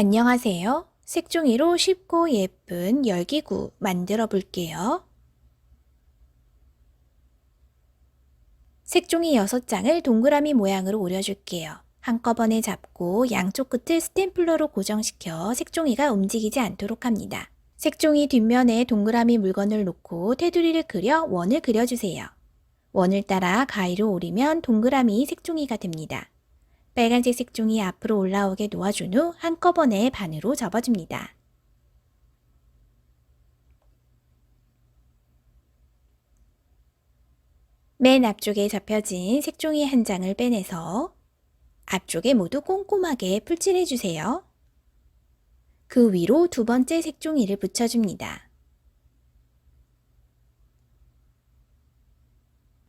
안녕하세요. 색종이로 쉽고 예쁜 열기구 만들어 볼게요. 색종이 6장을 동그라미 모양으로 오려줄게요. 한꺼번에 잡고 양쪽 끝을 스탬플러로 고정시켜 색종이가 움직이지 않도록 합니다. 색종이 뒷면에 동그라미 물건을 놓고 테두리를 그려 원을 그려주세요. 원을 따라 가위로 오리면 동그라미 색종이가 됩니다. 빨간색 색종이 앞으로 올라오게 놓아준 후 한꺼번에 반으로 접어줍니다. 맨 앞쪽에 접혀진 색종이 한 장을 빼내서 앞쪽에 모두 꼼꼼하게 풀칠해 주세요. 그 위로 두 번째 색종이를 붙여줍니다.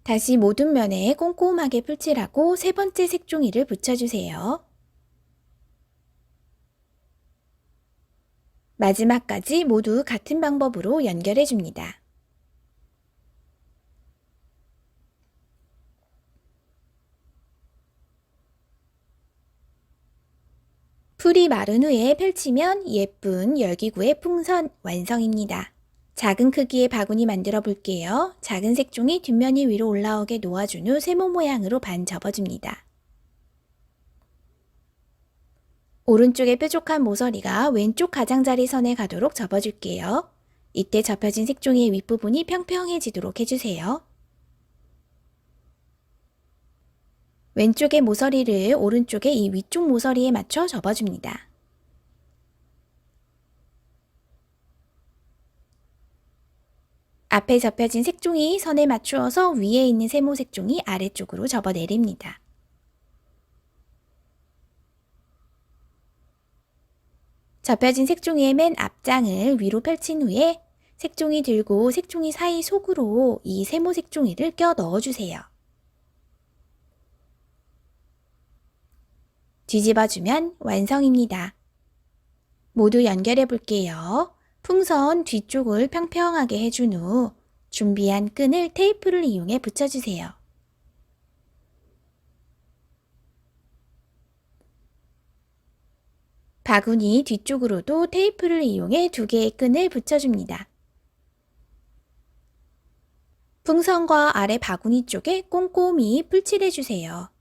다시 모든 면에 꼼꼼하게 풀칠하고 세 번째 색종이를 붙여주세요. 마지막까지 모두 같은 방법으로 연결해 줍니다. 풀이 마른 후에 펼치면 예쁜 열기구의 풍선 완성입니다. 작은 크기의 바구니 만들어 볼게요. 작은 색종이 뒷면이 위로 올라오게 놓아준 후 세모 모양으로 반 접어줍니다. 오른쪽에 뾰족한 모서리가 왼쪽 가장자리 선에 가도록 접어줄게요. 이때 접혀진 색종이의 윗부분이 평평해지도록 해주세요. 왼쪽의 모서리를 오른쪽의 이 위쪽 모서리에 맞춰 접어줍니다. 앞에 접혀진 색종이 선에 맞추어서 위에 있는 세모 색종이 아래쪽으로 접어 내립니다. 접혀진 색종이의 맨 앞장을 위로 펼친 후에 색종이 들고 색종이 사이 속으로 이 세모 색종이를 껴 넣어주세요. 뒤집어주면 완성입니다. 모두 연결해 볼게요. 풍선 뒤쪽을 평평하게 해준 후 준비한 끈을 테이프를 이용해 붙여주세요. 바구니 뒤쪽으로도 테이프를 이용해 두 개의 끈을 붙여줍니다. 풍선과 아래 바구니 쪽에 꼼꼼히 풀칠해주세요.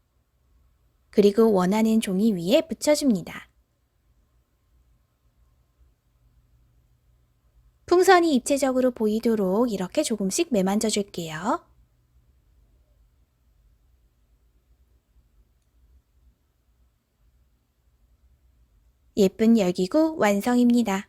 그리고 원하는 종이 위에 붙여줍니다. 풍선이 입체적으로 보이도록 이렇게 조금씩 매만져 줄게요. 예쁜 열기구 완성입니다.